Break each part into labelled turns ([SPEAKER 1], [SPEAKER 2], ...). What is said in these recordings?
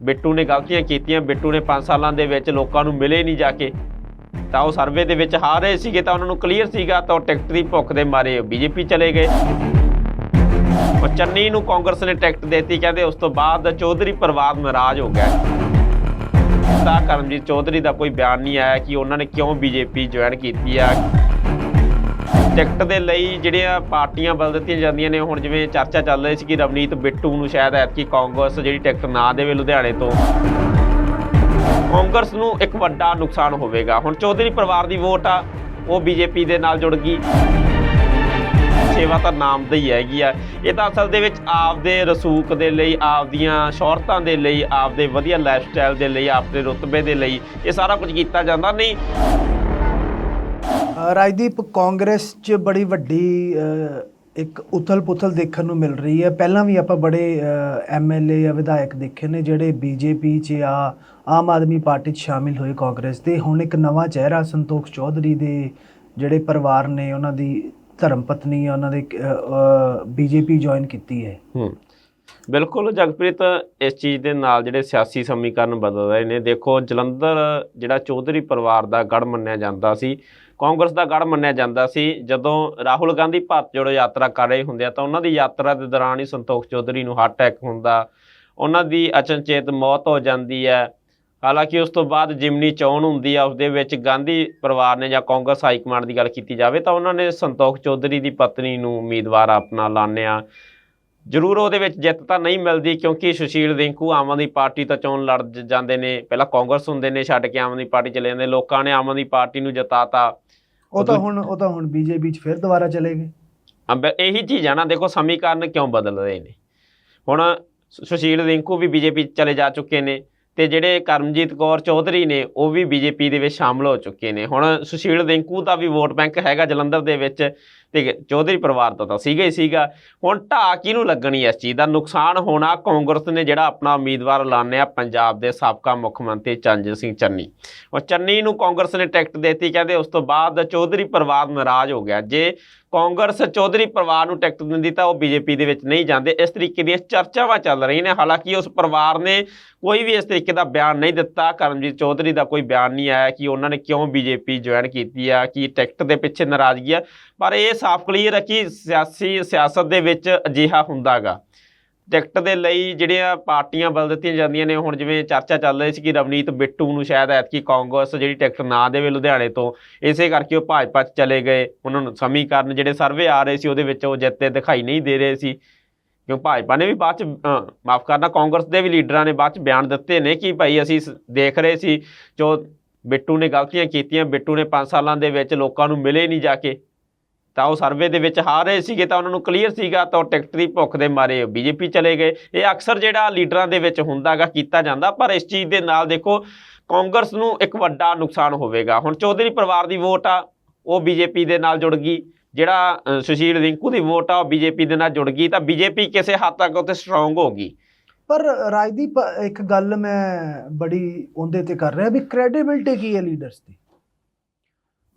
[SPEAKER 1] ਬਿੱਟੂ ਨੇ ਗਲਤੀਆਂ ਕੀਤੀਆਂ, ਬਿੱਟੂ ਨੇ 5 ਸਾਲਾਂ ਦੇ ਵਿੱਚ ਲੋਕਾਂ ਨੂੰ ਮਿਲੇ ਨਹੀਂ ਜਾ ਕੇ। ਤਾਂ ਉਹ ਸਰਵੇ ਦੇ ਵਿੱਚ ਹਾਰ ਰਹੇ ਸੀਗੇ, ਤਾਂ ਉਹਨਾਂ ਨੂੰ ਕਲੀਅਰ ਸੀਗਾ, ਤਾਂ ਉਹ ਟਿਕਟ ਦੀ ਭੁੱਖ ਦੇ ਮਾਰੇ ਬੀਜੇਪੀ ਚਲੇ ਗਏ। ਉਹ ਚੰਨੀ ਨੂੰ ਕਾਂਗਰਸ ਨੇ ਟਿਕਟ ਦਿੱਤੀ, ਕਹਿੰਦੇ ਉਸ ਤੋਂ ਬਾਅਦ ਚੌਧਰੀ ਪਰਿਵਾਰ ਨਾਰਾਜ਼ ਹੋ ਗਿਆ। ਤਾਂ ਕਰਮਜੀਤ ਚੌਧਰੀ ਦਾ ਕੋਈ ਬਿਆਨ ਨਹੀਂ ਆਇਆ ਕਿ ਉਹਨਾਂ ਨੇ ਕਿਉਂ ਬੀਜੇਪੀ ਜੁਆਇਨ ਕੀਤੀ ਆ। ਟਿਕਟ ਦੇ ਲਈ ਜਿਹੜੀਆਂ ਪਾਰਟੀਆਂ ਬਦਲ ਦਿੱਤੀਆਂ ਜਾਂਦੀਆਂ ਨੇ, ਹੁਣ ਜਿਵੇਂ ਚਰਚਾ ਚੱਲ ਰਹੀ ਸੀ ਕਿ ਰਵਨੀਤ ਬਿੱਟੂ ਨੂੰ ਸ਼ਾਇਦ ਐਤਕੀ ਕਾਂਗਰਸ ਜਿਹੜੀ ਟਿਕਟ ਨਾ ਦੇਵੇ ਲੁਧਿਆਣੇ ਤੋਂ, ਕਾਂਗਰਸ ਨੂੰ ਇੱਕ ਵੱਡਾ ਨੁਕਸਾਨ ਹੋਵੇਗਾ। ਹੁਣ ਚੌਧਰੀ ਪਰਿਵਾਰ ਦੀ ਵੋਟ ਆ, ਉਹ ਬੀਜੇਪੀ ਦੇ ਨਾਲ ਜੁੜ ਗਈ। ਸੇਵਾ ਤਾਂ ਨਾਮ ਦੀ ਹੀ ਹੈਗੀ ਆ। ਇਹ ਤਾਂ ਅਸਲ ਦੇ ਵਿੱਚ ਆਪਦੇ ਰਸੂਖ ਦੇ ਲਈ, ਆਪਦੀਆਂ ਸ਼ੌਹਰਤਾਂ ਦੇ ਲਈ, ਆਪਦੇ ਵਧੀਆ ਲਾਈਫ ਸਟਾਈਲ ਦੇ ਲਈ ਆਪਦੇ ਰੁਤਬੇ ਦੇ ਲਈ ਇਹ ਸਾਰਾ ਕੁਝ ਕੀਤਾ ਜਾਂਦਾ। ਨਹੀਂ
[SPEAKER 2] ਰਾਜਦੀਪ, ਕਾਂਗਰਸ 'ਚ ਬੜੀ ਵੱਡੀ ਇੱਕ ਉਥਲ-ਪੁਥਲ ਦੇਖਣ ਨੂੰ ਮਿਲ ਰਹੀ ਹੈ। ਪਹਿਲਾਂ ਵੀ ਆਪਾਂ ਬੜੇ ਐਮਐਲਏ ਜਾਂ ਵਿਧਾਇਕ ਦੇਖੇ ਨੇ, ਜਿਹੜੇ ਬੀਜੇਪੀ 'ਚ ਆ ਆਮ ਆਦਮੀ ਪਾਰਟੀ 'ਚ ਸ਼ਾਮਿਲ ਹੋਏ ਕਾਂਗਰਸ ਦੇ। ਹੁਣ ਇੱਕ ਨਵਾਂ ਚਿਹਰਾ ਸੰਤੋਖ ਚੌਧਰੀ ਦੇ ਜਿਹੜੇ ਪਰਿਵਾਰ ਨੇ, ਉਹਨਾਂ ਦੀ ਧਰਮ ਪਤਨੀ ਆ, ਉਹਨਾਂ ਦੇ ਬੀਜੇਪੀ ਜੁਆਇਨ ਕੀਤੀ ਹੈ।
[SPEAKER 1] ਹੂੰ। ਬਿਲਕੁਲ, ਜਗਪ੍ਰੀਤ, ਇਸ ਚੀਜ਼ ਦੇ ਨਾਲ ਜਿਹੜੇ ਸਿਆਸੀ ਸਮੀਕਰਨ ਬਦਲ ਰਹੇ ਨੇ। ਦੇਖੋ, ਜਲੰਧਰ ਜਿਹੜਾ ਚੌਧਰੀ ਪਰਿਵਾਰ ਦਾ ਗੜ ਮੰਨਿਆ ਜਾਂਦਾ ਸੀ ਕਾਂਗਰਸ ਦਾ ਗੜ ਮੰਨਿਆ ਜਾਂਦਾ ਸੀ। ਜਦੋਂ ਰਾਹੁਲ ਗਾਂਧੀ ਭਾਰਤ ਜੋੜੋ ਯਾਤਰਾ ਕਰ ਰਹੇ ਹੁੰਦੇ ਆ, ਤਾਂ ਉਹਨਾਂ ਦੀ ਯਾਤਰਾ ਦੇ ਦੌਰਾਨ ਹੀ ਸੰਤੋਖ ਚੌਧਰੀ ਨੂੰ ਹਾਰਟ ਅਟੈਕ ਹੁੰਦਾ। ਉਹਨਾਂ ਦੀ ਅਚਨਚੇਤ ਮੌਤ ਹੋ ਜਾਂਦੀ ਹੈ। ਹਾਲਾਂਕਿ ਉਸ ਤੋਂ ਬਾਅਦ ਜਿਮਨੀ ਚੋਣ ਹੁੰਦੀ ਆ ਉਸ ਦੇ ਵਿੱਚ ਗਾਂਧੀ ਪਰਿਵਾਰ ਨੇ ਜਾਂ ਕਾਂਗਰਸ ਹਾਈ ਕਮਾਂਡ ਦੀ ਗੱਲ ਕੀਤੀ ਜਾਵੇ, ਤਾਂ ਉਹਨਾਂ ਨੇ ਸੰਤੋਖ ਚੌਧਰੀ ਦੀ ਪਤਨੀ ਨੂੰ ਉਮੀਦਵਾਰ ਆਪਣਾ ਲਾਣਿਆ ਜ਼ਰੂਰ ਉਹਦੇ ਵਿੱਚ ਜਿੱਤ ਤਾਂ ਨਹੀਂ ਮਿਲਦੀ ਕਿਉਂਕਿ ਸੁਸ਼ੀਲ ਰਿੰਕੂ ਆਮ ਆਦਮੀ ਪਾਰਟੀ ਤੋਂ ਚੋਣ ਲੜ ਜਾਂਦੇ ਨੇ ਪਹਿਲਾਂ ਕਾਂਗਰਸ ਹੁੰਦੇ ਨੇ ਛੱਡ ਕੇ ਆਮ ਆਦਮੀ ਪਾਰਟੀ ਚਲੇ ਜਾਂਦੇ ਲੋਕਾਂ ਨੇ ਆਮ ਆਦਮੀ ਪਾਰਟੀ ਨੂੰ ਜਿਤਾਤਾ।
[SPEAKER 2] ਉਹ ਤਾਂ ਹੁਣ ਉਹ ਤਾਂ ਹੁਣ ਬੀਜੇਪੀ 'ਚ ਫਿਰ ਦੁਬਾਰਾ ਚਲੇ ਗਏ।
[SPEAKER 1] ਅੰਬ ਇਹੀ ਚੀਜ਼ ਆ ਨਾ ਦੇਖੋ ਸਮੀਕਰਨ ਕਿਉਂ ਬਦਲ ਰਹੇ ਨੇ? ਹੁਣ ਸੁਸ਼ੀਲ ਰਿੰਕੂ ਵੀ ਬੀਜੇਪੀ ਚਲੇ ਜਾ ਚੁੱਕੇ ਨੇ ਤੇ ਜਿਹੜੇ ਕਰਮਜੀਤ ਕੌਰ ਚੌਧਰੀ ਨੇ ਉਹ ਵੀ ਬੀਜੇਪੀ ਦੇ ਵਿੱਚ ਸ਼ਾਮਲ ਹੋ ਚੁੱਕੇ ਨੇ। ਹੁਣ ਸੁਸ਼ੀਲ ਰਿੰਕੂ ਦਾ ਵੀ ਵੋਟ ਬੈਂਕ ਹੈਗਾ ਜਲੰਧਰ ਦੇ ਵਿੱਚ ਤੇ ਚੌਧਰੀ ਪਰਿਵਾਰ ਦਾ ਤਾਂ ਸੀਗਾ ਹੀ ਸੀਗਾ। ਹੁਣ ਢਾਹ ਕਿਹਨੂੰ ਲੱਗਣੀ ਇਸ ਚੀਜ਼ ਦਾ? ਨੁਕਸਾਨ ਹੋਣਾ ਕਾਂਗਰਸ ਨੇ ਜਿਹੜਾ ਆਪਣਾ ਉਮੀਦਵਾਰ ਐਲਾਨਿਆ ਪੰਜਾਬ ਦੇ ਸਾਬਕਾ ਮੁੱਖ ਮੰਤਰੀ ਚੰਜਨ ਸਿੰਘ ਚੰਨੀ। ਉਹ ਚੰਨੀ ਨੂੰ ਕਾਂਗਰਸ ਨੇ ਟਿਕਟ ਦਿੱਤੀ, ਕਹਿੰਦੇ ਉਸ ਤੋਂ ਬਾਅਦ ਚੌਧਰੀ ਪਰਿਵਾਰ ਨਾਰਾਜ਼ ਹੋ ਗਿਆ। ਜੇ ਕਾਂਗਰਸ ਚੌਧਰੀ ਪਰਿਵਾਰ ਨੂੰ ਟਿਕਟ ਦਿੰਦੀ ਤਾਂ ਉਹ ਬੀਜੇਪੀ ਦੇ ਵਿੱਚ ਨਹੀਂ ਜਾਂਦੇ। ਇਸ ਤਰੀਕੇ ਦੀਆਂ ਚਰਚਾਵਾਂ ਚੱਲ ਰਹੀਆਂ ਨੇ। ਹਾਲਾਂਕਿ ਉਸ ਪਰਿਵਾਰ ਨੇ ਕੋਈ ਵੀ ਇਸ ਤਰੀਕੇ ਦਾ ਬਿਆਨ ਨਹੀਂ ਦਿੱਤਾ। ਕਰਮਜੀਤ ਚੌਧਰੀ ਦਾ ਕੋਈ ਬਿਆਨ ਨਹੀਂ ਆਇਆ ਕਿ ਉਹਨਾਂ ਨੇ ਕਿਉਂ ਬੀਜੇਪੀ ਜੁਆਇਨ ਕੀਤੀ ਆ, ਕਿ ਟਿਕਟ ਦੇ ਪਿੱਛੇ ਨਾਰਾਜ਼ਗੀ ਆ। ਪਰ ਇਹ ਸਾਫ਼ ਕਲੀਅਰ ਹੈ ਕਿ ਸਿਆਸੀ, ਸਿਆਸਤ ਦੇ ਵਿੱਚ ਅਜਿਹਾ ਹੁੰਦਾਗਾ। ਟਿਕਟ ਦੇ ਲਈ ਜਿਹੜੀਆਂ ਪਾਰਟੀਆਂ ਬਦਲ ਦਿੱਤੀਆਂ ਜਾਂਦੀਆਂ ਨੇ, ਹੁਣ ਜਿਵੇਂ ਚਰਚਾ ਚੱਲ ਰਹੀ ਸੀ ਕਿ ਰਵਨੀਤ ਬਿੱਟੂ ਨੂੰ ਸ਼ਾਇਦ ਐਤਕੀ ਕਾਂਗਰਸ ਜਿਹੜੀ ਟਿਕਟ ਨਾ ਦੇਵੇ ਲੁਧਿਆਣੇ ਤੋਂ, ਇਸੇ ਕਰਕੇ ਉਹ ਭਾਜਪਾ 'ਚ ਚਲੇ ਗਏ। ਉਹਨਾਂ ਨੂੰ ਸਮੀਕਰਨ ਜਿਹੜੇ ਸਰਵੇ ਆ ਰਹੇ ਸੀ, ਉਹਦੇ ਵਿੱਚ ਉਹ ਜਿੱਤੇ ਦਿਖਾਈ ਨਹੀਂ ਦੇ ਰਹੇ ਸੀ। ਕਿਉਂ ਭਾਜਪਾ ਨੇ ਵੀ ਬਾਅਦ ਚ ਮਾਫ ਕਰਨਾ, ਕਾਂਗਰਸ ਦੇ ਵੀ ਲੀਡਰਾਂ ਨੇ ਬਾਅਦ ਚ ਬਿਆਨ ਦਿੱਤੇ ਨੇ ਕਿ ਭਾਈ ਅਸੀਂ ਸ- ਦੇਖ ਰਹੇ ਸੀ ਜੋ ਬਿੱਟੂ ਨੇ ਗਲਤੀਆਂ ਕੀਤੀਆਂ, ਬਿੱਟੂ ਨੇ 5 ਸਾਲਾਂ ਦੇ ਵਿੱਚ ਲੋਕਾਂ ਨੂੰ ਮਿਲੇ ਨਹੀਂ ਜਾ ਕੇ। ਤਾਂ ਉਹ ਸਰਵੇ ਦੇ ਵਿੱਚ ਹਾਰ ਰਹੇ ਸੀਗੇ ਤਾਂ ਉਹਨਾਂ ਨੂੰ ਕਲੀਅਰ ਸੀਗਾ ਤਾਂ ਉਹ ਟਿਕਟ ਦੀ ਭੁੱਖ ਦੇ ਮਾਰੇ ਬੀਜੇਪੀ ਚਲੇ ਗਏ। ਇਹ ਅਕਸਰ ਜਿਹੜਾ ਲੀਡਰਾਂ ਦੇ ਵਿੱਚ ਹੁੰਦਾਗਾ, ਕੀਤਾ ਜਾਂਦਾ, ਪਰ ਇਸ ਚੀਜ਼ ਦੇ ਨਾਲ ਦੇਖੋ, ਕਾਂਗਰਸ ਨੂੰ ਇੱਕ ਵੱਡਾ ਨੁਕਸਾਨ ਹੋਵੇਗਾ। ਹੁਣ ਚੌਧਰੀ ਪਰਿਵਾਰ ਦੀ ਵੋਟ ਆ, ਉਹ ਬੀਜੇਪੀ ਦੇ ਨਾਲ ਜੁੜ ਗਈ। ਜਿਹੜਾ ਸੁਸ਼ੀਲ ਰਿੰਕੂ ਦੀ ਵੋਟ ਆ, ਉਹ ਬੀਜੇਪੀ ਦੇ ਨਾਲ ਜੁੜ ਗਈ। ਤਾਂ ਬੀਜੇਪੀ ਕਿਸੇ ਹੱਦ ਤੱਕ ਉੱਤੇ ਸਟਰੋਂਗ ਹੋ ਗਈ।
[SPEAKER 2] ਪਰ ਰਾਜਦੀਪ, ਇੱਕ ਗੱਲ ਮੈਂ ਬੜੀ ਉਹਦੇ ਤੇ ਕਰ ਰਿਹਾ ਵੀ ਕ੍ਰੈਡੀਬਿਲਟੀ ਕੀ ਹੈ ਲੀਡਰਸ ਦੀ?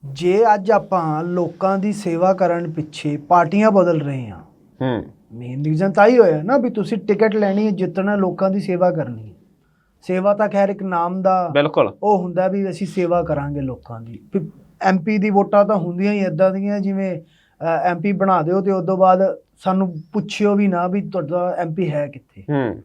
[SPEAKER 2] ਜੇ ਅੱਜ ਆਪਾਂ ਲੋਕਾਂ ਦੀ ਸੇਵਾ ਕਰਨ ਪਿੱਛੇ ਪਾਰਟੀਆਂ ਬਦਲ ਰਹੇ ਹਾਂ
[SPEAKER 1] ਹੂੰ।
[SPEAKER 2] ਮੇਨ ਰੀਜ਼ਨ ਤਾਂ ਹੀ ਹੋਇਆ ਨਾ ਵੀ ਤੁਸੀਂ ਟਿਕਟ ਲੈਣੀ ਹੈ ਜਿੱਤਣਾ ਲੋਕਾਂ ਦੀ ਸੇਵਾ ਕਰਨੀ ਹੈ। ਸੇਵਾ ਤਾਂ ਖੈਰ ਇੱਕ ਨਾਮ ਦਾ
[SPEAKER 1] ਬਿਲਕੁਲ।
[SPEAKER 2] ਉਹ ਹੁੰਦਾ ਵੀ ਅਸੀਂ ਸੇਵਾ ਕਰਾਂਗੇ ਲੋਕਾਂ ਦੀ। ਐਮਪੀ ਦੀ ਵੋਟਾਂ ਤਾਂ ਹੁੰਦੀਆਂ ਹੀ ਇਦਾਂ ਦੀਆਂ ਜਿਵੇਂ ਐਮਪੀ ਬਣਾ ਦਿਓ ਤੇ ਉਸ ਤੋਂ ਬਾਅਦ ਸਾਨੂੰ ਪੁੱਛਿਓ ਵੀ ਨਾ ਵੀ ਤੁਹਾਡਾ ਐਮਪੀ ਹੈ ਕਿੱਥੇ।
[SPEAKER 1] ਹੂੰ।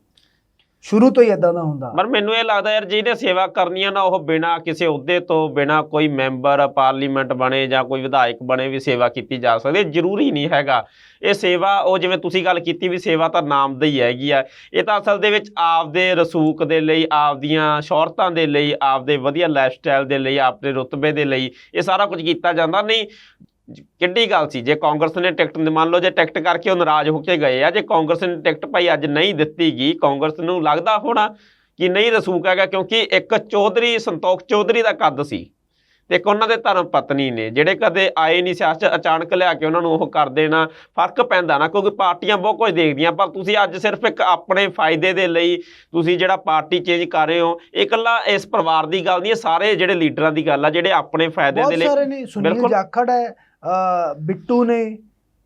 [SPEAKER 2] ਸ਼ੁਰੂ ਤੋਂ ਹੀ ਇਦਾਂ ਦਾ ਹੁੰਦਾ।
[SPEAKER 1] ਪਰ ਮੈਨੂੰ ਇਹ ਲੱਗਦਾ ਯਾਰ ਜਿਹਨੇ ਸੇਵਾ ਕਰਨੀ ਆ ਨਾ ਉਹ ਬਿਨਾ ਕਿਸੇ ਅਹੁਦੇ ਤੋਂ, ਬਿਨਾ ਕੋਈ ਮੈਂਬਰ, ਪਾਰਲੀਮੈਂਟ ਬਣੇ ਜਾਂ ਕੋਈ ਵਿਧਾਇਕ ਬਣੇ ਵੀ ਸੇਵਾ ਕੀਤੀ ਜਾ ਸਕਦੀ ਜ਼ਰੂਰੀ ਨਹੀਂ ਹੈਗਾ। ਇਹ ਸੇਵਾ, ਉਹ ਜਿਵੇਂ ਤੁਸੀਂ ਗੱਲ ਕੀਤੀ ਵੀ ਸੇਵਾ ਤਾਂ ਨਾਮ ਦੀ ਹੈਗੀ ਆ। ਇਹ ਤਾਂ ਅਸਲ ਦੇ ਵਿੱਚ ਆਪਦੇ ਰਸੂਖ ਦੇ ਲਈ, ਆਪਦੀਆਂ ਸ਼ੌਹਰਤਾਂ ਦੇ ਲਈ, ਆਪਦੇ ਵਧੀਆ ਲਾਈਫ ਸਟਾਈਲ ਦੇ ਲਈ ਆਪਦੇ ਰੁਤਬੇ ਦੇ ਲਈ ਇਹ ਸਾਰਾ ਕੁਝ ਕੀਤਾ ਜਾਂਦਾ। ਨਹੀਂ ਕਿੱਡੀ ਗੱਲ ਸੀ ਜੇ ਕਾਂਗਰਸ ਨੇ ਟਿਕਟ ਮੰਨ ਲਓ ਜੇ ਟਿਕਟ ਕਰਕੇ ਉਹ ਨਾਰਾਜ਼ ਹੋ ਕੇ ਗਏ ਆ ਜੇ ਕਾਂਗਰਸ ਨੇ ਟਿਕਟ ਭਾਈ ਅੱਜ ਨਹੀਂ ਦਿੱਤੀ ਗਈ ਕਾਂਗਰਸ ਨੂੰ ਲੱਗਦਾ ਹੋਣਾ ਕਿ ਨਹੀਂ ਰਸੂਕ ਹੈਗਾ ਕਿਉਂਕਿ ਇੱਕ ਚੌਧਰੀ ਸੰਤੋਖ ਚੌਧਰੀ ਦਾ ਕੱਦ ਸੀ ਤੇ ਇੱਕ ਉਹਨਾਂ ਦੇ ਧਰਮ ਪਤਨੀ ਨੇ ਜਿਹੜੇ ਕਦੇ ਆਏ ਨਹੀਂ ਸਿਆਸਤ ਅਚਾਨਕ ਲਿਆ ਕੇ ਉਹਨਾਂ ਨੂੰ ਉਹ ਕਰ ਦੇਣਾ ਫ਼ਰਕ ਪੈਂਦਾ ਨਾ ਕਿਉਂਕਿ ਪਾਰਟੀਆਂ ਬਹੁਤ ਕੁਝ ਦੇਖਦੀਆਂ ਪਰ ਤੁਸੀਂ ਅੱਜ ਸਿਰਫ ਇੱਕ ਆਪਣੇ ਫਾਇਦੇ ਦੇ ਲਈ ਤੁਸੀਂ ਜਿਹੜਾ ਪਾਰਟੀ ਚੇਂਜ ਕਰ ਰਹੇ ਹੋ ਇਹ ਇਕੱਲਾ ਇਸ ਪਰਿਵਾਰ ਦੀ ਗੱਲ ਨਹੀਂ ਇਹ ਸਾਰੇ ਜਿਹੜੇ ਲੀਡਰਾਂ ਦੀ ਗੱਲ ਆ ਜਿਹੜੇ ਆਪਣੇ ਫਾਇਦੇ
[SPEAKER 2] ਬਹੁਤ
[SPEAKER 1] ਦੇ ਲਈ
[SPEAKER 2] ਸਾਰੇ ਨੇ ਸੁਨੀਲ
[SPEAKER 1] ਬਿਲਕੁਲ।
[SPEAKER 2] ਜਾਖੜ ਹੈ ਬਿੱਟੂ ਨੇ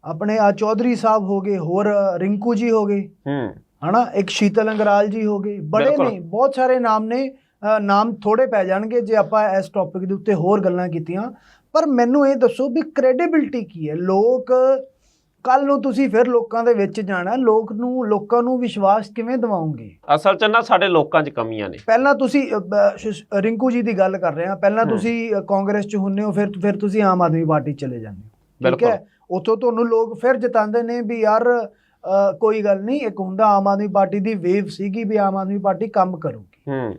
[SPEAKER 2] ਆਪਣੇ ਆ ਚੌਧਰੀ ਸਾਹਿਬ ਹੋ ਗਏ ਹੋਰ ਰਿੰਕੂ ਜੀ ਹੋ ਗਏ।
[SPEAKER 1] ਹੂੰ।
[SPEAKER 2] ਹਨਾ? ਇੱਕ ਸ਼ੀਤਲ ਅੰਗਰਾਲ ਜੀ ਹੋ ਗਏ। ਬੜੇ। ਨੇ ਬਹੁਤ ਸਾਰੇ ਨਾਮ ਨੇ। ਨਾਮ ਥੋੜੇ ਪੈ ਜਾਣਗੇ ਜੇ ਆਪਾਂ ਇਸ ਟੌਪਿਕ ਦੇ ਉੱਤੇ ਹੋਰ ਗੱਲਾਂ ਕੀਤੀਆਂ। ਪਰ ਮੈਨੂੰ ਇਹ ਦੱਸੋ ਵੀ ਕ੍ਰੈਡੀਬਿਲਟੀ ਕੀ ਹੈ? ਲੋਕ ਕੱਲ ਨੂੰ ਤੁਸੀਂ ਫਿਰ ਲੋਕਾਂ ਦੇ ਵਿੱਚ ਜਾਣਾ ਲੋਕ ਨੂੰ ਲੋਕਾਂ ਨੂੰ ਵਿਸ਼ਵਾਸ ਕਿਵੇਂ ਦਿਵਾਓਗੇ?
[SPEAKER 1] ਅਸਲ 'ਚ ਨਾ ਸਾਡੇ ਲੋਕਾਂ 'ਚ ਕਮੀਆਂ ਨੇ।
[SPEAKER 2] ਪਹਿਲਾਂ ਤੁਸੀਂ ਅ, ਰਿੰਕੂ ਜੀ ਦੀ ਗੱਲ ਕਰ ਰਹੇ ਹਾਂ। ਪਹਿਲਾਂ। ਤੁਸੀਂ ਅ, ਕਾਂਗਰਸ 'ਚ ਹੁੰਨੇ ਹੋ ਫਿਰ ਫਿਰ ਤੁਸੀਂ ਆਮ ਆਦਮੀ ਪਾਰਟੀ 'ਚ ਚਲੇ ਜਾਂਦੇ ਹੋ।
[SPEAKER 1] ਬਿਲਕੁਲ।
[SPEAKER 2] ਹੈ? ਉੱਥੋਂ ਤੁਹਾਨੂੰ ਲੋਕ ਫਿਰ ਜਿਤਾਉਂਦੇ ਨੇ ਵੀ ਯਾਰ ਅ, ਕੋਈ ਗੱਲ ਨਹੀਂ ਇੱਕ ਹੁੰਦਾ ਆਮ ਆਦਮੀ ਪਾਰਟੀ ਦੀ ਵੇਵ ਸੀਗੀ ਵੀ ਆਮ ਆਦਮੀ ਪਾਰਟੀ ਕੰਮ ਕਰੂਗੀ।
[SPEAKER 1] ਹੂੰ।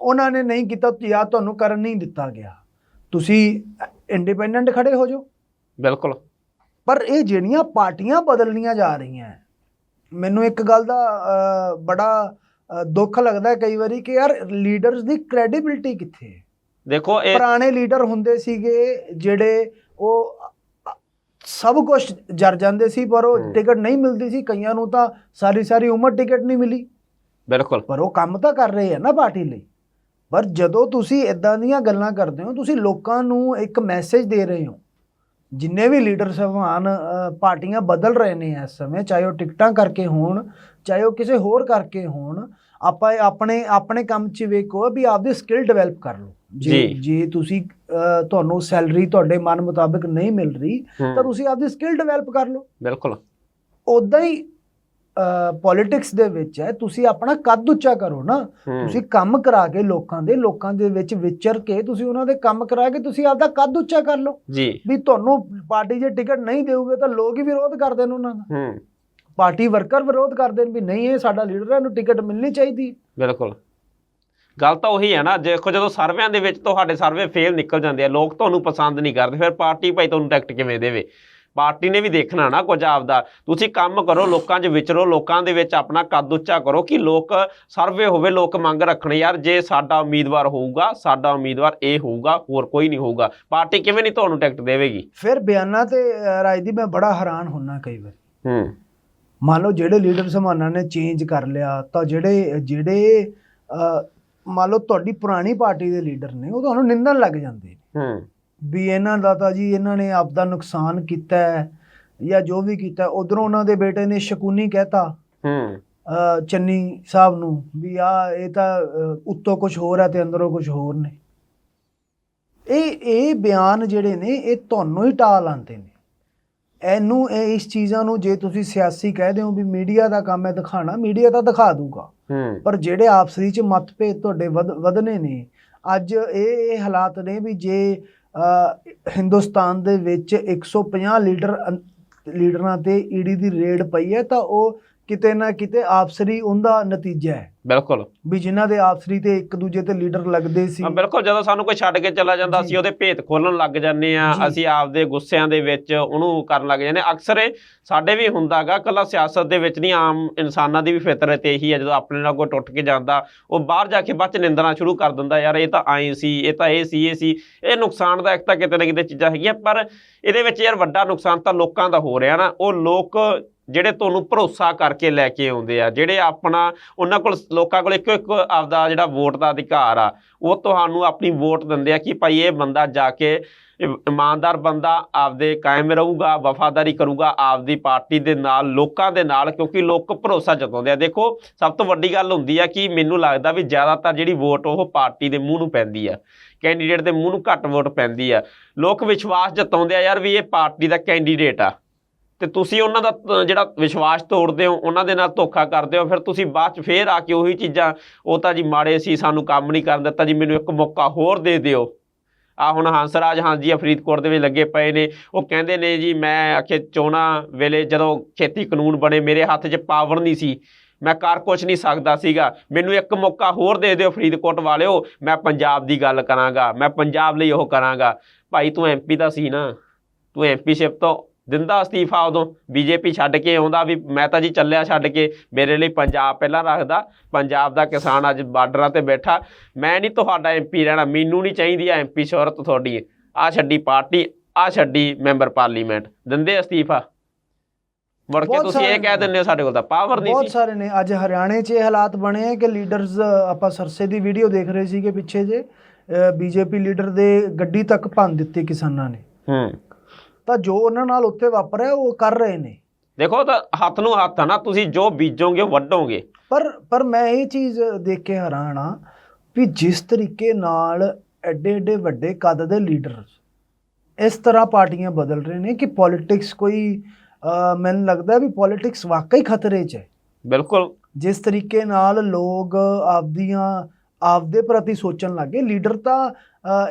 [SPEAKER 2] ਉਹਨਾਂ ਨੇ ਨਹੀਂ ਕੀਤਾ ਜਾਂ ਤੁਹਾਨੂੰ ਕਰਨ ਨਹੀਂ ਦਿੱਤਾ ਗਿਆ। ਤੁਸੀਂ ਇੰਡੀਪੈਂਡੈਂਟ ਖੜੇ ਹੋ ਜਾਓ।
[SPEAKER 1] ਬਿਲਕੁਲ।
[SPEAKER 2] ਪਰ ਇਹ ਜਿਹੜੀਆਂ ਪਾਰਟੀਆਂ ਬਦਲਣੀਆਂ ਜਾ ਰਹੀਆਂ ਹੈ, ਮੈਨੂੰ ਇੱਕ ਗੱਲ ਦਾ ਬੜਾ ਦੁੱਖ ਲੱਗਦਾ ਹੈ ਕਈ ਵਾਰੀ ਕਿ ਯਾਰ ਲੀਡਰਸ ਦੀ ਕ੍ਰੈਡੀਬਿਲਟੀ ਕਿੱਥੇ ਹੈ?
[SPEAKER 1] ਦੇਖੋ ਇਹ
[SPEAKER 2] ਪੁਰਾਣੇ ਲੀਡਰ ਹੁੰਦੇ ਸੀਗੇ ਜਿਹੜੇ ਉਹ ਸਭ ਕੁਝ ਜਰ ਜਾਂਦੇ ਸੀ ਪਰ ਉਹ। ਟਿਕਟ ਨਹੀਂ ਮਿਲਦੀ ਸੀ। ਕਈਆਂ ਨੂੰ ਤਾਂ ਸਾਰੀ ਸਾਰੀ ਉਮਰ ਟਿਕਟ ਨਹੀਂ ਮਿਲੀ।
[SPEAKER 1] ਬਿਲਕੁਲ।
[SPEAKER 2] ਪਰ ਉਹ ਕੰਮ ਤਾਂ ਕਰ ਰਹੇ ਆ ਨਾ ਪਾਰਟੀ ਲਈ। ਪਰ ਜਦੋਂ ਤੁਸੀਂ ਇਦਾਂ ਦੀਆਂ ਗੱਲਾਂ ਕਰਦੇ ਹੋ ਤੁਸੀਂ ਲੋਕਾਂ ਨੂੰ ਇੱਕ ਮੈਸੇਜ ਦੇ ਰਹੇ ਹੋ ਜਿੰਨੇ ਵੀ ਲੀਡਰ ਸਭਾਨ ਪਾਰਟੀਆਂ ਬਦਲ ਰਹੇ ਨੇ ਇਸ ਸਮੇਂ ਚਾਹੇ ਉਹ ਟਿਕਟਾਂ ਕਰਕੇ ਹੋਣ ਚਾਹੇ ਉਹ ਕਿਸੇ ਹੋਰ ਕਰਕੇ ਹੋਣ ਆਪਾਂ ਆਪਣੇ ਆਪਣੇ ਕੰਮ 'ਚ ਵੇਖੋ ਵੀ ਆਪਦੀ ਸਕਿੱਲ ਡਿਵੈਲਪ ਕਰ ਲਓ। ਜੇ
[SPEAKER 1] ਜੀ।
[SPEAKER 2] ਤੁਸੀਂ ਤੁਹਾਨੂੰ ਸੈਲਰੀ ਤੁਹਾਡੇ ਮਨ ਮੁਤਾਬਕ ਨਹੀਂ ਮਿਲ ਰਹੀ ਤਾਂ ਤੁਸੀਂ ਆਪਦੀ ਸਕਿੱਲ ਡਿਵੈਲਪ ਕਰ ਲਓ।
[SPEAKER 1] ਬਿਲਕੁਲ।
[SPEAKER 2] ਉਦਾਂ ਹੀ ਪੋਲਿਟਿਕਸ ਦੇ ਵਿੱਚ ਹੈ ਤੁਸੀਂ ਆਪਣਾ ਕੱਦ ਉੱਚਾ ਕਰੋ ਨਾ। ਤੁਸੀਂ ਕੰਮ ਕਰਾ ਕੇ ਲੋਕਾਂ ਦੇ ਲੋਕਾਂ ਦੇ ਵਿੱਚ ਵਿਚਰ ਕੇ ਤੁਸੀਂ ਉਹਨਾਂ ਦੇ ਕੰਮ ਕਰਾ ਕੇ ਤੁਸੀਂ ਆਪਦਾ ਕੱਦ ਉੱਚਾ ਕਰ ਲਓ।
[SPEAKER 1] ਜੀ।
[SPEAKER 2] ਵੀ ਤੁਹਾਨੂੰ ਪਾਰਟੀ ਜੇ ਟਿਕਟ ਨਹੀਂ ਦੇਊਗੇ ਤਾਂ ਲੋਕ ਹੀ ਵਿਰੋਧ ਕਰਦੇ ਨੇ ਉਹਨਾਂ ਦਾ। ਪਾਰਟੀ ਵਰਕਰ ਵਿਰੋਧ ਕਰਦੇ ਨੇ ਵੀ ਨਹੀਂ ਇਹ ਸਾਡਾ ਲੀਡਰ ਹੈ ਇਹਨੂੰ ਟਿਕਟ ਮਿਲਣੀ ਚਾਹੀਦੀ
[SPEAKER 1] ਬਿਲਕੁਲ। ਗੱਲ ਤਾਂ ਉਹੀ ਹੈ ਨਾ ਦੇਖੋ ਜਦੋਂ ਸਰਵਿਆਂ ਦੇ ਵਿੱਚ ਤੁਹਾਡੇ ਸਰਵੇ ਫੇਲ ਨਿਕਲ ਜਾਂਦੇ ਆ ਲੋਕ ਤੁਹਾਨੂੰ ਪਸੰਦ ਨਹੀਂ ਕਰਦੇ ਫਿਰ ਪਾਰਟੀ ਭਾਈ ਤੁਹਾਨੂੰ ਟਿਕਟ ਕਿਵੇਂ ਦੇਵੇ? ਪਾਰਟੀ ਨੇ ਵੀ ਦੇਖਣਾ ਨਾ ਕੁਝ ਆਪਦਾ। ਤੁਸੀਂ ਕੰਮ ਕਰੋ ਲੋਕਾਂ 'ਚ ਵਿਚਰੋ ਲੋਕਾਂ ਦੇ ਵਿੱਚ ਆਪਣਾ ਕੱਦ ਉੱਚਾ ਕਰੋ ਕਿ ਲੋਕ ਸਰਵੇ ਹੋਵੇ ਲੋਕ ਮੰਗ ਰੱਖਣ ਯਾਰ ਜੇ ਸਾਡਾ ਉਮੀਦਵਾਰ ਹੋਊਗਾ ਸਾਡਾ ਉਮੀਦਵਾਰ ਇਹ ਹੋਊਗਾ ਹੋਰ ਕੋਈ ਨਹੀਂ ਹੋਊਗਾ। ਪਾਰਟੀ ਕਿਵੇਂ ਨਹੀਂ ਤੁਹਾਨੂੰ ਟਿਕਟ ਦੇਵੇਗੀ?
[SPEAKER 2] ਫਿਰ ਬਿਆਨਾਂ ਤੇ ਅ, ਰਾਜਦੀਪ ਮੈਂ ਬੜਾ ਹੈਰਾਨ ਹੁੰਨਾ ਕਈ ਵਾਰ।
[SPEAKER 1] ਹੂੰ।
[SPEAKER 2] ਮੰਨ ਲਓ ਜਿਹੜੇ ਲੀਡਰ ਸਮਾਨਾਂ ਨੇ ਚੇਂਜ ਕਰ ਲਿਆ ਤਾਂ ਜਿਹੜੇ ਜਿਹੜੇ ਮੰਨ ਲਓ ਤੁਹਾਡੀ ਪੁਰਾਣੀ ਪਾਰਟੀ ਦੇ ਲੀਡਰ ਨੇ ਉਹ ਤੁਹਾਨੂੰ ਨਿੰਦਣ ਲੱਗ ਜਾਂਦੇ ਨੇ।
[SPEAKER 1] ਹੂੰ।
[SPEAKER 2] ਵੀ ਇਹਨਾਂ ਦਾ ਤਾਂ ਜੀ ਇਹਨਾਂ ਨੇ ਆਪਦਾ ਨੁਕਸਾਨ ਕੀਤਾ ਹੈ ਜਾਂ ਜੋ ਵੀ ਕੀਤਾ ਉਧਰੋਂ ਉਹਨਾਂ ਦੇ ਬੇਟੇ ਨੇ ਸ਼ਕੂਨੀ ਕਹਿਤਾ
[SPEAKER 1] ਹੂੰ।
[SPEAKER 2] ਚੰਨੀ ਸਾਹਿਬ ਨੂੰ ਵੀ ਆ ਇਹ ਤਾਂ ਉੱਤੋਂ ਕੁਝ ਹੋਰ ਹੈ ਤੇ ਅੰਦਰੋਂ ਕੁਝ ਹੋਰ ਨੇ। ਇਹ ਇਹ ਬਿਆਨ ਜਿਹੜੇ ਨੇ ਇਹ ਤੁਹਾਨੂੰ ਹੀ ਟਾਲ ਆਉਂਦੇ ਨੇ। ਇਹਨੂੰ ਇਹ ਇਸ ਚੀਜ਼ਾਂ ਨੂੰ ਜੇ ਤੁਸੀਂ ਸਿਆਸੀ ਕਹਿ ਦਿਓ ਵੀ ਮੀਡੀਆ ਦਾ ਕੰਮ ਹੈ ਦਿਖਾਣਾ ਮੀਡੀਆ ਤਾਂ ਦਿਖਾ ਦੂਗਾ।
[SPEAKER 1] ਹੂੰ।
[SPEAKER 2] ਪਰ ਜਿਹੜੇ ਆਪਸਰੀ ਚ ਮਤਭੇਦ ਤੁਹਾਡੇ ਵਧ- ਵਧਨੇ ਨੇ ਅੱਜ ਇਹ ਇਹ ਹਾਲਾਤ ਨੇ ਵੀ ਜੇ ਹਿੰਦੁਸਤਾਨ ਦੇ ਵਿੱਚ 150 ਲੀਡਰ ਅੰ- ਲੀਡਰਾਂ ਤੇ ਈਡੀ ਦੀ ਰੇਡ ਪਈ ਹੈ ਤਾਂ ਉਹ ਕਿਤੇ ਨਾ ਕਿਤੇ ਆਪਸਰੀ ਉਹਦਾ ਨਤੀਜਾ ਹੈ।
[SPEAKER 1] ਬਿਲਕੁਲ
[SPEAKER 2] ਵੀ ਜਿਨ੍ਹਾਂ ਦੇ ਆਪਸਰੀ ਤੇ ਇੱਕ ਦੂਜੇ ਤੇ ਲੀਡਰ ਲੱਗਦੇ ਸੀ
[SPEAKER 1] ਹਾਂ ਬਿਲਕੁਲ ਜਦੋਂ ਸਾਨੂੰ ਕੋਈ ਛੱਡ ਕੇ ਚਲਾ ਜਾਂਦਾ। ਅਸੀਂ ਉਹਦੇ ਭੇਤ ਖੋਲਣ ਲੱਗ ਜਾਂਦੇ ਆ। ਅਸੀਂ ਆਪਦੇ ਗੁੱਸਿਆਂ ਦੇ ਵਿੱਚ ਉਹਨੂੰ ਕਰਨ ਲੱਗ ਜਾਂਦੇ। ਅਕਸਰ ਸਾਡੇ ਵੀ ਹੁੰਦਾਗਾ ਕੱਲਾ ਸਿਆਸਤ ਦੇ ਵਿੱਚ ਨਹੀਂ ਆਮ ਇਨਸਾਨਾਂ ਦੀ ਵੀ ਫਿਤਰਤ ਇਹੀ ਹੈ ਜਦੋਂ ਆਪਣੇ ਨਾਲ ਕੋਈ ਟੁੱਟ ਕੇ ਜਾਂਦਾ ਉਹ ਬਾਹਰ ਜਾ ਕੇ ਬਾਅਦ ਚ ਨਿੰਦਣਾ ਸ਼ੁਰੂ ਕਰ ਦਿੰਦਾ ਯਾਰ ਇਹ ਤਾਂ ਆਏ ਸੀ ਇਹ ਤਾਂ ਇਹ ਸੀ ਇਹ ਸੀ ਇਹ ਨੁਕਸਾਨਦਾਇਕ ਤਾਂ ਕਿਤੇ ਨਾ ਕਿਤੇ ਚੀਜ਼ਾਂ ਹੈਗੀਆਂ ਪਰ ਇਹਦੇ ਵਿੱਚ ਯਾਰ ਵੱਡਾ ਨੁਕਸਾਨ ਤਾਂ ਲੋਕਾਂ ਦਾ ਹੋ ਰਿਹਾ ਨਾ ਉਹ ਲੋਕ ਜਿਹੜੇ ਤੁਹਾਨੂੰ ਭਰੋਸਾ ਕਰਕੇ ਲੈ ਕੇ ਆਉਂਦੇ ਆ, ਜਿਹੜੇ ਆਪਣਾ, ਉਹਨਾਂ ਕੋਲ ਲੋਕਾਂ ਕੋਲ ਇੱਕੋ ਇੱਕ ਆਪਦਾ ਜਿਹੜਾ ਵੋਟ ਦਾ ਅਧਿਕਾਰ ਆ, ਉਹ ਤੁਹਾਨੂੰ ਆਪਣੀ ਵੋਟ ਦਿੰਦੇ ਆ ਕਿ ਭਾਈ ਇਹ ਬੰਦਾ ਜਾ ਕੇ ਇਮਾਨਦਾਰ ਬੰਦਾ ਆਪਦੇ ਕਾਇਮ ਰਹੂਗਾ, ਵਫਾਦਾਰੀ ਕਰੂਗਾ ਆਪਦੀ ਪਾਰਟੀ ਦੇ ਨਾਲ, ਲੋਕਾਂ ਦੇ ਨਾਲ, ਕਿਉਂਕਿ ਲੋਕ ਭਰੋਸਾ ਜਤਾਉਂਦੇ ਆ। ਦੇਖੋ, ਸਭ ਤੋਂ ਵੱਡੀ ਗੱਲ ਹੁੰਦੀ ਆ ਕਿ ਮੈਨੂੰ ਲੱਗਦਾ ਵੀ ਜ਼ਿਆਦਾਤਰ ਜਿਹੜੀ ਵੋਟ ਉਹ ਪਾਰਟੀ ਦੇ ਮੂੰਹ ਨੂੰ ਪੈਂਦੀ ਆ, ਕੈਂਡੀਡੇਟ ਦੇ ਮੂੰਹ ਨੂੰ ਘੱਟ ਵੋਟ ਪੈਂਦੀ ਆ। ਲੋਕ ਵਿਸ਼ਵਾਸ ਜਤਾਉਂਦੇ ਆ ਯਾਰ ਵੀ ਇਹ ਪਾਰਟੀ ਦਾ ਕੈਂਡੀਡੇਟ ਆ। ਤੇ ਤੁਸੀਂ ਉਹਨਾਂ ਦਾ ਅ, ਜਿਹੜਾ ਵਿਸ਼ਵਾਸ ਤੋੜਦੇ ਹੋ ਉਹਨਾਂ ਦੇ ਨਾਲ ਧੋਖਾ ਕਰਦੇ ਹੋ ਫਿਰ ਤੁਸੀਂ ਬਾਅਦ ਚ ਫੇਰ ਆ ਕੇ ਉਹੀ ਚੀਜ਼ਾਂ ਉਹ ਤਾਂ ਜੀ ਮਾੜੇ ਸੀ ਸਾਨੂੰ ਕੰਮ ਨਹੀਂ ਕਰਨ ਦਿੱਤਾ ਜੀ ਮੈਨੂੰ ਇੱਕ ਮੌਕਾ ਹੋਰ ਦੇ ਦਿਓ। ਆ ਹੁਣ ਹੰਸਰਾਜ ਹਾਂਜੀ ਆ ਫਰੀਦਕੋਟ ਦੇ ਵਿੱਚ ਲੱਗੇ ਪਏ ਨੇ ਉਹ ਕਹਿੰਦੇ ਨੇ ਜੀ ਮੈਂ ਆਖੇ ਚੋਣਾਂ ਵੇਲੇ ਜਦੋਂ ਖੇਤੀ ਕਾਨੂੰਨ ਬਣੇ ਮੇਰੇ ਹੱਥ 'ਚ ਪਾਵਰ ਨਹੀਂ ਸੀ ਮੈਂ ਕਰ ਕੁਛ ਨਹੀਂ ਸਕਦਾ ਸੀਗਾ ਮੈਨੂੰ ਇੱਕ ਮੌਕਾ ਹੋਰ ਦੇ ਦਿਓ ਫਰੀਦਕੋਟ ਵਾਲਿਓ ਮੈਂ ਪੰਜਾਬ ਦੀ ਗੱਲ ਕਰਾਂਗਾ ਮੈਂ ਪੰਜਾਬ ਲਈ ਉਹ ਕਰਾਂਗਾ। ਭਾਈ ਤੂੰ ਐਮਪੀ ਦਾ ਸੀ ਨਾ ਤੂੰ ਐਮਪੀਸ਼ਿਪ ਤੋਂ ਦਿੰਦਾ ਅਸਤੀਫਾ ਉਦੋਂ। ਬੀਜੇਪੀ ਛੱਡ ਕੇ ਆਉਂਦਾ ਵੀ ਮੈਂ ਤਾਂ ਜੀ ਚੱਲਿਆ ਛੱਡ ਕੇ ਮੇਰੇ ਲਈ ਪੰਜਾਬ ਪਹਿਲਾਂ ਰੱਖਦਾ। ਪੰਜਾਬ ਦਾ ਕਿਸਾਨ ਅੱਜ ਬਾਰਡਰਾਂ ਤੇ ਬੈਠਾ। ਮੈਂ ਨਹੀਂ ਤੁਹਾਡਾ ਐਮਪੀ ਰਹਿਣਾ ਮੈਨੂੰ ਨਹੀਂ ਚਾਹੀਦੀ ਐਮਪੀ ਸ਼ੋਹਰਤ ਤੁਹਾਡੀ। ਆ ਛੱਡੀ ਪਾਰਟੀ ਆ ਛੱਡੀ ਮੈਂਬਰ ਪਾਰਲੀਮੈਂਟ। ਦਿੰਦੇ ਅਸਤੀਫਾ। ਮੁੜ ਕੇ
[SPEAKER 2] ਬਹੁਤ
[SPEAKER 1] ਤੁਸੀਂ ਇਹ ਕਹਿ ਦਿੰਦੇ ਹੋ ਸਾਡੇ ਕੋਲ ਤਾਂ ਪਾਵਰ ਨਹੀਂ
[SPEAKER 2] ਬਹੁਤ
[SPEAKER 1] ਸੀ।
[SPEAKER 2] ਸਾਰੇ ਨੇ। ਅੱਜ ਹਰਿਆਣੇ 'ਚ ਇਹ ਹਾਲਾਤ ਬਣੇ ਆ ਕਿ ਲੀਡਰਸ ਆਪਾਂ ਸਰਸੇ ਦੀ ਵੀਡੀਓ ਦੇਖ ਰਹੇ ਸੀਗੇ ਪਿੱਛੇ ਜੇ ਬੀਜੇਪੀ ਲੀਡਰ ਦੇ ਗੱਡੀ ਤੱਕ ਭੰਨ ਦਿੱਤੀ ਕਿਸਾਨਾਂ ਨੇ।
[SPEAKER 1] ਹੂੰ।
[SPEAKER 2] ਤਾਂ ਜੋ ਉਹਨਾਂ ਨਾਲ ਉੱਥੇ ਵਾਪਰਿਆ ਉਹ ਕਰ ਰਹੇ ਨੇ।
[SPEAKER 1] ਦੇਖੋ ਤਾਂ ਹੱਥ ਨੂੰ ਹੱਥ ਆ ਨਾ ਤੁਸੀਂ ਜੋ ਬੀਜੋਗੇ ਵੱਢੋਗੇ।
[SPEAKER 2] ਪਰ ਪਰ ਮੈਂ ਇਹ ਚੀਜ਼ ਦੇਖ ਕੇ ਹੈਰਾਨ ਆ ਵੀ ਜਿਸ ਤਰੀਕੇ ਨਾਲ ਐਡੇ ਐਡੇ ਵੱਡੇ ਕੱਦ ਦੇ ਲੀਡਰ ਇਸ ਤਰ੍ਹਾਂ ਪਾਰਟੀਆਂ ਬਦਲ ਰਹੇ ਨੇ ਕਿ ਪੋਲਿਟਿਕਸ ਕੋਈ ਮੈਨੂੰ ਲੱਗਦਾ ਵੀ ਪੋਲਿਟਿਕਸ ਵਾਕਈ ਖਤਰੇ 'ਚ ਹੈ।
[SPEAKER 1] ਬਿਲਕੁਲ।
[SPEAKER 2] ਜਿਸ ਤਰੀਕੇ ਨਾਲ ਲੋਕ ਆਪਦੀਆਂ ਆਪਦੇ ਪ੍ਰਤੀ ਸੋਚਣ ਲੱਗੇ ਲੀਡਰ ਤਾਂ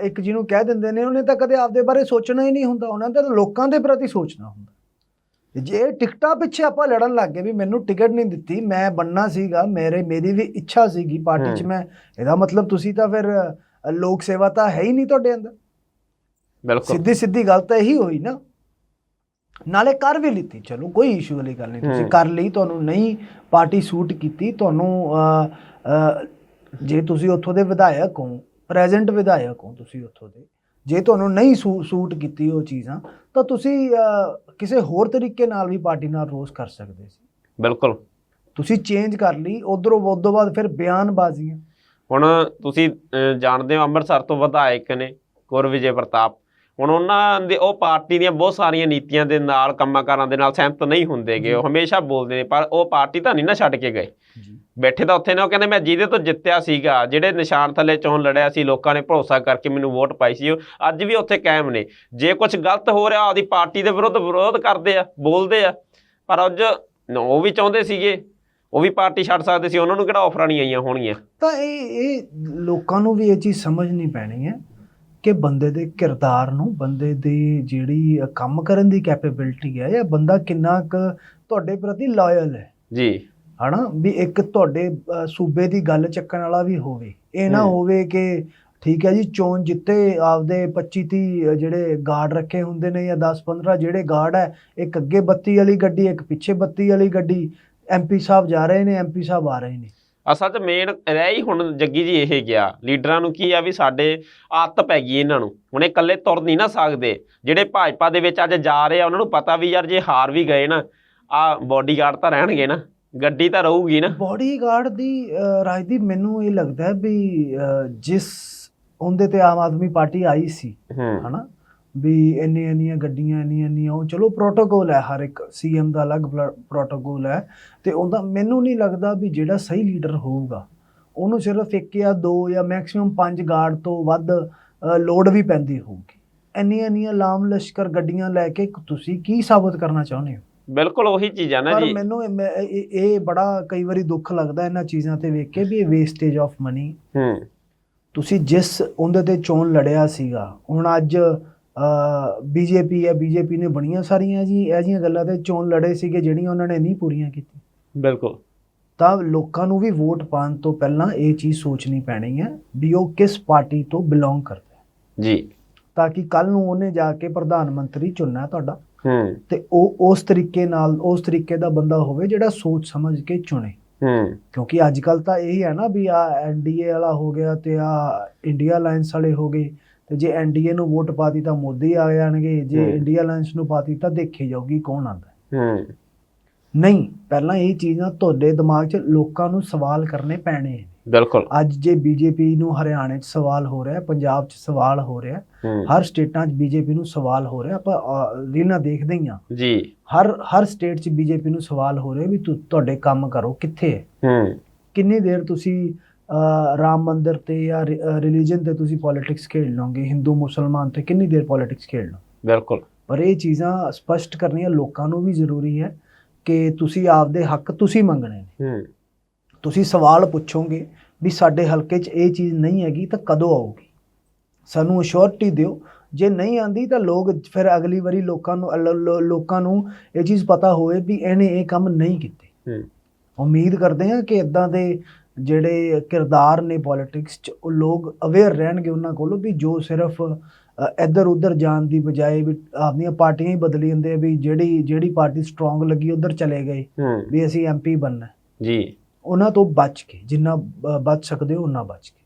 [SPEAKER 2] ਇੱਕ ਜਿਹਨੂੰ ਕਹਿ ਦਿੰਦੇ ਨੇ ਉਹਨੇ ਤਾਂ ਕਦੇ ਆਪਦੇ ਬਾਰੇ ਸੋਚਣਾ ਹੀ ਨਹੀਂ ਹੁੰਦਾ। ਉਹਨਾਂ ਦਾ ਤਾਂ ਲੋਕਾਂ ਦੇ ਪ੍ਰਤੀ ਸੋਚਣਾ ਹੁੰਦਾ। ਜੇ ਟਿਕਟਾਂ ਪਿੱਛੇ ਆਪਾਂ ਲੜਨ ਲੱਗ ਗਏ ਵੀ ਮੈਨੂੰ ਟਿਕਟ ਨਹੀਂ ਦਿੱਤੀ ਮੈਂ ਬੰਨਾ ਸੀਗਾ ਮੇਰੇ ਮੇਰੀ ਵੀ ਇੱਛਾ ਸੀਗੀ ਪਾਰਟੀ 'ਚ। ਮੈਂ ਇਹਦਾ ਮਤਲਬ ਤੁਸੀਂ ਤਾਂ ਫਿਰ ਲੋਕ ਸੇਵਾ ਤਾਂ ਹੈ ਹੀ ਨਹੀਂ ਤੁਹਾਡੇ ਅੰਦਰ।
[SPEAKER 1] ਬਿਲਕੁਲ।
[SPEAKER 2] ਸਿੱਧੀ ਸਿੱਧੀ ਗੱਲ ਤਾਂ ਇਹੀ ਹੋਈ ਨਾ। ਨਾਲੇ ਕਰ ਵੀ ਲਿੱਤੀ। ਚਲੋ ਕੋਈ ਇਸ਼ੂ ਵਾਲੀ ਗੱਲ ਨਹੀਂ। ਤੁਸੀਂ। ਕਰ ਲਈ ਤੁਹਾਨੂੰ ਨਹੀਂ ਪਾਰਟੀ ਸੂਟ ਕੀਤੀ ਤੁਹਾਨੂੰ ਜੇ ਤੁਸੀਂ ਉੱਥੋਂ ਦੇ ਵਿਧਾਇਕ ਹੋ ਪ੍ਰੈਜ਼ੈਂਟ ਵਿਧਾਇਕ ਹੋ ਤੁਸੀਂ ਉੱਥੋਂ ਦੇ। ਜੇ ਤੁਹਾਨੂੰ ਨਹੀਂ ਸੂਟ ਕੀਤੀ ਉਹ ਚੀਜ਼ਾਂ ਤਾਂ ਤੁਸੀਂ ਕਿਸੇ ਹੋਰ ਤਰੀਕੇ ਨਾਲ ਵੀ ਪਾਰਟੀ ਨਾਲ ਰੋਸ ਕਰ ਸਕਦੇ ਸੀ।
[SPEAKER 1] ਬਿਲਕੁਲ।
[SPEAKER 2] ਤੁਸੀਂ ਚੇਂਜ ਕਰ ਲਈ ਉਧਰੋਂ ਉਦੋਂ ਬਾਅਦ ਫਿਰ ਬਿਆਨਬਾਜ਼ੀਆਂ।
[SPEAKER 1] ਹੁਣ ਤੁਸੀਂ ਜਾਣਦੇ ਹੋ ਅੰਮ੍ਰਿਤਸਰ ਤੋਂ ਵਿਧਾਇਕ ਨੇ ਗੁਰ ਵਿਜੇ ਪ੍ਰਤਾਪ। ਹੁਣ ਉਹਨਾਂ ਦੇ ਉਹ ਪਾਰਟੀ ਦੀਆਂ ਬਹੁਤ ਸਾਰੀਆਂ ਨੀਤੀਆਂ ਦੇ ਨਾਲ ਕੰਮਾਂ-ਕਾਰਾਂ ਦੇ ਨਾਲ ਸਹਿਮਤ ਨਹੀਂ ਹੁੰਦੇਗੇ ਉਹ ਹਮੇਸ਼ਾ ਬੋਲਦੇ ਨੇ ਪਰ ਉਹ ਪਾਰਟੀ ਤਾਂ ਨਹੀਂ ਨਾ ਛੱਡ ਕੇ ਗਏ। ਬੈਠੇ ਤਾਂ ਉੱਥੇ ਨੇ ਉਹ ਕਹਿੰਦੇ ਮੈਂ ਜਿਹਦੇ ਤੋਂ ਜਿੱਤਿਆ ਸੀਗਾ ਜਿਹੜੇ ਨਿਸ਼ਾਨ ਥੱਲੇ ਚੋਣ ਲੜਿਆ ਸੀ ਲੋਕਾਂ ਨੇ ਭਰੋਸਾ ਕਰਕੇ ਮੈਨੂੰ ਵੋਟ ਪਾਈ ਸੀ ਅੱਜ ਵੀ ਉੱਥੇ ਕਾਇਮ ਨੇ। ਜੇ ਕੁਝ ਗਲਤ ਹੋ ਰਿਹਾ ਆਪਦੀ ਪਾਰਟੀ ਦੇ ਵਿਰੁੱਧ ਵਿਰੋਧ ਕਰਦੇ ਆ ਬੋਲਦੇ ਆ। ਪਰ ਅੱਜ ਉਹ ਵੀ ਚਾਹੁੰਦੇ ਸੀਗੇ ਉਹ ਵੀ ਪਾਰਟੀ ਛੱਡ ਸਕਦੇ ਸੀ ਉਹਨਾਂ ਨੂੰ ਕਿਹੜਾ ਆਫਰਾਂ ਨਹੀਂ ਆਈਆਂ ਹੋਣਗੀਆਂ?
[SPEAKER 2] ਤਾਂ ਇਹ ਇਹ ਲੋਕਾਂ ਨੂੰ ਵੀ ਇਹ ਚੀਜ਼ ਸਮਝਣੀ ਪੈਣੀ ਹੈ ਕਿ ਬੰਦੇ ਦੇ ਕਿਰਦਾਰ ਨੂੰ ਬੰਦੇ ਦੀ ਜਿਹੜੀ ਕੰਮ ਕਰਨ ਦੀ ਕੈਪੇਬਿਲਿਟੀ ਹੈ ਜਾਂ ਬੰਦਾ ਕਿੰਨਾ ਕੁ ਤੁਹਾਡੇ ਪ੍ਰਤੀ ਲਾਇਲ ਹੈ।
[SPEAKER 1] ਜੀ।
[SPEAKER 2] ਹਨਾ ਵੀ ਇੱਕ ਤੁਹਾਡੇ ਸੂਬੇ ਦੀ ਗੱਲ ਚੱਕਣ ਵਾਲਾ ਵੀ ਹੋਵੇ। ਇਹ ਨਾ। ਹੋਵੇ ਕਿ ਠੀਕ ਹੈ ਜੀ ਚੋਣ ਜਿੱਤੇ ਆਪਦੇ 25 30 ਜਿਹੜੇ ਗਾਰਡ ਰੱਖੇ ਹੁੰਦੇ ਨੇ ਜਾਂ 10 15 ਜਿਹੜੇ ਗਾਰਡ ਹੈ ਇੱਕ ਅੱਗੇ ਬੱਤੀ ਵਾਲੀ ਗੱਡੀ ਇੱਕ ਪਿੱਛੇ ਬੱਤੀ ਵਾਲੀ ਗੱਡੀ ਐਮਪੀ ਸਾਹਿਬ ਜਾ ਰਹੇ ਨੇ ਐਮਪੀ ਸਾਹਿਬ ਆ ਰਹੇ ਨੇ।
[SPEAKER 1] ਅਸਲ 'ਚ ਮੇਨ ਰਹਿ ਹੀ ਹੁਣ ਜੱਗੀ ਜੀ ਇਹ ਗਿਆ। ਲੀਡਰਾਂ ਨੂੰ ਕੀ ਆ ਵੀ ਸਾਡੇ ਆਦਤ ਪੈ ਗਈ ਇਹਨਾਂ ਨੂੰ। ਹੁਣ ਇਹ ਇਕੱਲੇ ਤੁਰ ਨਹੀਂ ਨਾ ਸਕਦੇ। ਜਿਹੜੇ ਭਾਜਪਾ ਦੇ ਵਿੱਚ ਅੱਜ ਜਾ ਰਹੇ ਆ ਉਹਨਾਂ ਨੂੰ ਪਤਾ ਵੀ ਯਾਰ ਜੇ ਹਾਰ ਵੀ ਗਏ ਨਾ ਆ ਬਾਡੀਗਾਰਡ ਤਾਂ ਰਹਿਣਗੇ ਨਾ। ਗੱਡੀ ਤਾਂ ਰਹੂਗੀ ਨਾ।
[SPEAKER 2] ਬਾਡੀਗਾਰਡ ਦੀ ਅ, ਰਾਜ ਦੀ ਮੈਨੂੰ ਇਹ ਲੱਗਦਾ ਹੈ ਵੀ ਜਿਸ ਉਹਦੇ ਤੇ ਆਮ ਆਦਮੀ ਪਾਰਟੀ ਆਈ ਸੀ ਹਨਾ ਵੀ ਇੰਨੀ ਇੰਨੀਆਂ ਗੱਡੀਆਂ ਇੰਨੀਆਂ ਇੰਨੀਆਂ ਉਹ ਚਲੋ ਪ੍ਰੋਟੋਕੋਲ ਹੈ ਹਰ ਇੱਕ ਸੀਐਮ ਦਾ ਅਲੱਗ ਪ੍ਰੋਟੋਕੋਲ ਹੈ ਤੇ ਉਹਦਾ ਮੈਨੂੰ ਨਹੀਂ ਲੱਗਦਾ ਵੀ ਜਿਹੜਾ ਸਹੀ ਲੀਡਰ ਹੋਊਗਾ ਉਹਨੂੰ ਸਿਰਫ ਇੱਕ ਜਾਂ ਦੋ ਜਾਂ ਮੈਕਸਿਮਮ ਪੰਜ ਗਾਰਡ ਤੋਂ ਵੱਧ ਲੋਡ ਵੀ ਪੈਂਦੀ ਹੋਊਗੀ। ਇੰਨੀਆਂ ਇੰਨੀਆਂ ਲਾਮ ਲਸ਼ਕਰ ਗੱਡੀਆਂ ਲੈ ਕੇ ਤੁਸੀਂ ਕੀ ਸਾਬਤ ਕਰਨਾ ਚਾਹੁੰਦੇ ਹੋ?
[SPEAKER 1] ਬਿਲਕੁਲ ਉਹੀ ਚੀਜ਼ ਨਾ
[SPEAKER 2] ਪਰ
[SPEAKER 1] ਜੀ।
[SPEAKER 2] ਮੈਨੂੰ ਇਹ- ਬੜਾ ਕਈ ਵਾਰੀ ਦੁੱਖ ਲੱਗਦਾ ਇਹਨਾਂ ਚੀਜ਼ਾਂ ਤੇ ਵੇਖ ਕੇ ਵੀ ਇਹ ਵੇਸਟੇਜ ਆਫ ਮਨੀ
[SPEAKER 1] ਹੂੰ।
[SPEAKER 2] ਤੁਸੀਂ ਜਿਸ ਉਹਦੇ ਤੇ ਚੋਣ ਲੜਿਆ ਸੀਗਾ ਹੁਣ ਅੱਜ ਬੀਜੇਪੀ ਹੈ ਬੀਜੇਪੀ ਨੇ ਬੜੀਆਂ ਸਾਰੀਆਂ ਜੀ ਇਹ ਜਿਹੀਆਂ ਗੱਲਾਂ ਤੇ ਚੋਣ ਲੜੇ ਸੀਗੇ ਜਿਹੜੀਆਂ ਉਹਨਾਂ ਨੇ ਨਹੀਂ ਪੂਰੀਆਂ ਕੀਤੀਆਂ।
[SPEAKER 1] ਬਿਲਕੁਲ।
[SPEAKER 2] ਤਾਂ ਲੋਕਾਂ ਨੂੰ ਵੀ ਵੋਟ ਪਾਉਣ ਤੋਂ ਪਹਿਲਾਂ ਇਹ ਚੀਜ਼ ਸੋਚਣੀ ਪੈਣੀ ਹੈ ਵੀ ਉਹ ਕਿਸ ਪਾਰਟੀ ਤੋਂ ਬਿਲੋਂਗ ਕਰਦਾ ਹੈ
[SPEAKER 1] ਜੀ।
[SPEAKER 2] ਤਾਂ ਕਿ ਕੱਲ ਨੂੰ ਉਹਨੇ ਜਾ ਕੇ ਪ੍ਰਧਾਨ ਮੰਤਰੀ ਚੁਣਨਾ ਤੁਹਾਡਾ।
[SPEAKER 1] ਹੂੰ।
[SPEAKER 2] ਤੇ ਉਹ ਉਸ ਤਰੀਕੇ ਨਾਲ ਉਸ ਤਰੀਕੇ ਦਾ ਬੰਦਾ ਹੋਵੇ ਜਿਹੜਾ ਸੋਚ ਸਮਝ ਕੇ ਚੁਣੇ।
[SPEAKER 1] ਹੂੰ।
[SPEAKER 2] ਕਿਉਂਕਿ ਅੱਜ ਕੱਲ ਤਾਂ ਇਹੀ ਹੈ ਨਾ ਵੀ ਆ ਐਨਡੀਏ ਵਾਲਾ ਹੋ ਗਿਆ ਤੇ ਆ ਇੰਡੀਆ ਅਲਾਈਅੰਸ ਵਾਲੇ ਹੋ ਗਏ। ਤੇ ਜੇ ਐਨਡੀਏ ਨੂੰ ਵੋਟ ਪਾਤੀ ਤਾਂ ਮੋਦੀ ਆ ਜਾਣਗੇ ਜੇ। ਇੰਡੀਆ ਅਲਾਈਅੰਸ ਨੂੰ ਪਾਤੀ ਤਾਂ ਦੇਖੀ ਜਾਊਗੀ ਕੌਣ ਆਂਦਾ
[SPEAKER 1] ਹੂੰ।
[SPEAKER 2] ਨਹੀਂ ਪਹਿਲਾਂ ਇਹ ਚੀਜ਼ਾਂ ਤੁਹਾਡੇ ਦਿਮਾਗ 'ਚ ਲੋਕਾਂ ਨੂੰ ਸਵਾਲ ਕਰਨੇ ਪੈਣੇ।
[SPEAKER 1] ਬਿਲਕੁਲ।
[SPEAKER 2] ਅੱਜ ਜੇ ਬੀਜੇਪੀ ਨੂੰ ਹਰਿਆਣੇ 'ਚ ਸਵਾਲ ਹੋ ਰਿਹਾ ਪੰਜਾਬ 'ਚ ਸਵਾਲ ਹੋ ਰਿਹਾ ਹਰ ਸਟੇਟਾਂ 'ਚ ਬੀਜੇਪੀ ਨੂੰ ਸਵਾਲ ਹੋ ਰਿਹਾ ਆਪਾਂ ਰੀਲਾਂ ਦੇਖਦੇ ਹੀ ਆ
[SPEAKER 1] ਜੀ।
[SPEAKER 2] ਹਰ ਹਰ ਸਟੇਟ 'ਚ ਬੀਜੇਪੀ ਨੂੰ ਸਵਾਲ ਹੋ ਰਿਹਾ ਵੀ ਤੁ- ਤੁਹਾਡੇ ਕੰਮ ਕਰੋ ਕਿੱਥੇ ਹੈ?
[SPEAKER 1] ਹੂੰ।
[SPEAKER 2] ਕਿੰਨੀ ਦੇਰ ਤੁਸੀਂ ਰਾਮ ਮੰਦਿਰ ਤੇ ਜਾਂ ਰਿਲੀਜਨ ਤੇ ਤੁਸੀਂ ਪੋਲਿਟਿਕਸ ਖੇਡ ਲਓਗੇ ਹਿੰਦੂ ਮੁਸਲਮਾਨ ਤੇ ਕਿੰਨੀ ਦੇਰ ਪੋਲਿਟਿਕਸ ਖੇਡ ਲਓ?
[SPEAKER 1] ਬਿਲਕੁਲ।
[SPEAKER 2] ਪਰ ਇਹ ਚੀਜ਼ਾਂ ਸਪਸ਼ਟ ਕਰਨੀਆਂ ਲੋਕਾਂ ਨੂੰ ਵੀ ਜ਼ਰੂਰੀ ਹੈ ਕਿ ਤੁਸੀਂ ਆਪਦੇ ਹੱਕ ਤੁਸੀਂ ਮੰਗਣੇ ਨੇ।
[SPEAKER 1] ਹੂੰ।
[SPEAKER 2] ਤੁਸੀਂ ਸਵਾਲ ਪੁੱਛੋਗੇ ਵੀ ਸਾਡੇ ਹਲਕੇ 'ਚ ਇਹ ਚੀਜ਼ ਨਹੀਂ ਹੈਗੀ ਤਾਂ ਕਦੋਂ ਆਊਗੀ? ਸਾਨੂੰ ਅਸ਼ੋਰਟੀ ਦਿਓ। ਜੇ ਨਹੀਂ ਆਂਦੀ ਤਾਂ ਲੋਕ ਫਿਰ ਅਗਲੀ ਵਾਰੀ ਲੋਕਾਂ ਨੂੰ ਲੋਕਾਂ ਨੂੰ ਇਹ ਚੀਜ਼ ਪਤਾ ਹੋਵੇ ਵੀ ਇਹਨੇ ਇਹ ਕੰਮ ਨਹੀਂ ਕੀਤੇ।
[SPEAKER 1] ਹੂੰ।
[SPEAKER 2] ਉਮੀਦ ਕਰਦੇ ਹਾਂ ਕਿ ਇਦਾਂ ਦੇ ਜਿਹੜੇ ਕਿਰਦਾਰ ਨੇ ਪੋਲਿਟਿਕਸ 'ਚ ਉਹ ਲੋਕ ਅਵੇਅਰ ਰਹਿਣਗੇ ਉਹਨਾਂ ਕੋਲੋਂ ਵੀ ਜੋ ਸਿਰਫ ਇੱਧਰ ਉੱਧਰ ਜਾਣ ਦੀ ਬਜਾਏ ਵੀ ਆਪਣੀਆਂ ਪਾਰਟੀਆਂ ਹੀ ਬਦਲੀ ਜਾਂਦੇ ਆ ਵੀ ਜਿਹੜੀ ਜਿਹੜੀ ਪਾਰਟੀ ਸਟਰੋਂਗ ਲੱਗੀ ਉੱਧਰ ਚਲੇ ਗਏ ਵੀ ਅਸੀਂ ਐਮਪੀ ਬਣਨਾ।
[SPEAKER 1] ਜੀ।
[SPEAKER 2] ਉਹਨਾਂ ਤੋਂ ਬਚ ਕੇ ਜਿੰਨਾ ਬ- ਬਚ ਸਕਦੇ ਹੋ ਉਹਨਾਂ ਬਚ ਕੇ।